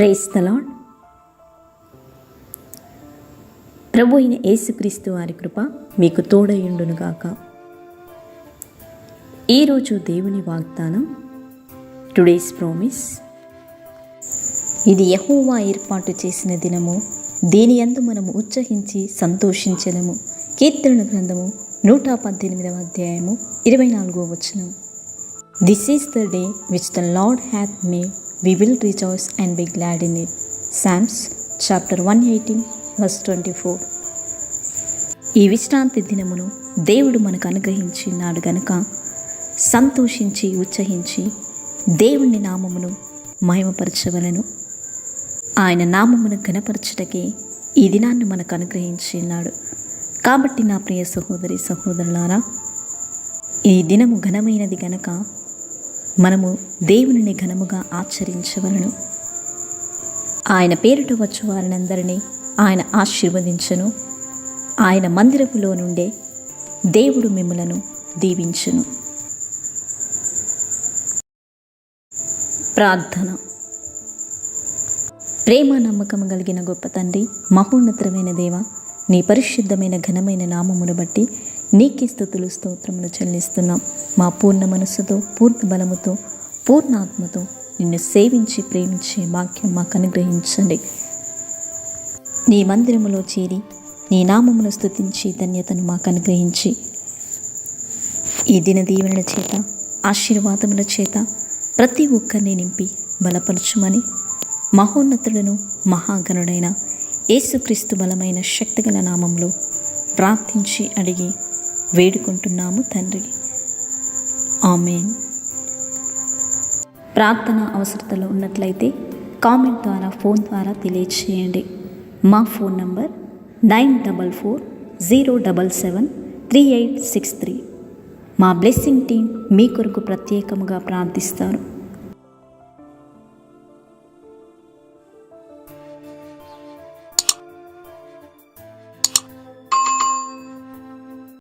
Price తలాడ్ ప్రభు అయిన యేసుక్రీస్తు వారి కృప మీకు తోడయుండునుగాక ఈరోజు దేవుని వాగ్దానం టుడేస్ ప్రామిస్ ఇది యహోవా ఏర్పాటు చేసిన దినము. దీని అందు మనము ఉత్సహించి సంతోషించదము. కీర్తన గ్రంథము నూట పద్దెనిమిదవ అధ్యాయము ఇరవై నాలుగో వచనం. This is the day which the Lord hath made we will rejoice and be glad in it Psalms chapter one eighteen verse twenty four ఈ విశ్రాంతి దినమును దేవుడు మనకు అనుగ్రహించినాడు గనుక సంతోషించి ఉత్సహించి దేవుని నామమును మహిమపరచవలను. ఆయన నామమును ఘనపరచటకే ఈ దినాన్ని మనకు అనుగ్రహించినాడు. కాబట్టి నా ప్రియ సహోదరి సహోదరులారా ఈ దినము ఘనమైనది గనక మనము దేవునిని ఘనముగా ఆచరించవలను. ఆయన పేరిట వచ్చు వారినందరినీ ఆయన ఆశీర్వదించను. ఆయన మందిరపులో నుండే దేవుడు మిమ్మలను దీవించును. ప్రార్థన. ప్రేమ నమ్మకం కలిగిన గొప్ప తండ్రి మహోన్నతమైన దేవ నీ పరిశుద్ధమైన ఘనమైన నామమును బట్టి నీకే స్థుతులు స్తోత్రములు చెల్లిస్తున్నాం. మా పూర్ణ మనస్సుతో పూర్ణ బలముతో పూర్ణ ఆత్మతో నిన్ను సేవించి ప్రేమించే వాక్యం మాకు అనుగ్రహించండి. నీ మందిరములో చేరి నీ నామమును స్తుతించి ధన్యతను మాకు అనుగ్రహించి. ఈ దిన దీవెనల చేత ఆశీర్వాదముల చేత ప్రతి ఒక్కరిని నింపి బలపరచుమని మహోన్నతులను మహాగణుడైన యేసుక్రీస్తు బలమైన శక్తిగల నామంలో ప్రార్థించి అడిగి వేడుకుంటున్నాము తండ్రి. ఆమెన్. ప్రార్థన అవసరతలో ఉన్నట్లయితే కామెంట్ ద్వారా ఫోన్ ద్వారా తెలియచేయండి. మా phone number nine double four zero double seven three eight six three. మా బ్లెస్సింగ్ టీం మీ కొరకు ప్రత్యేకముగా ప్రార్థిస్తారు.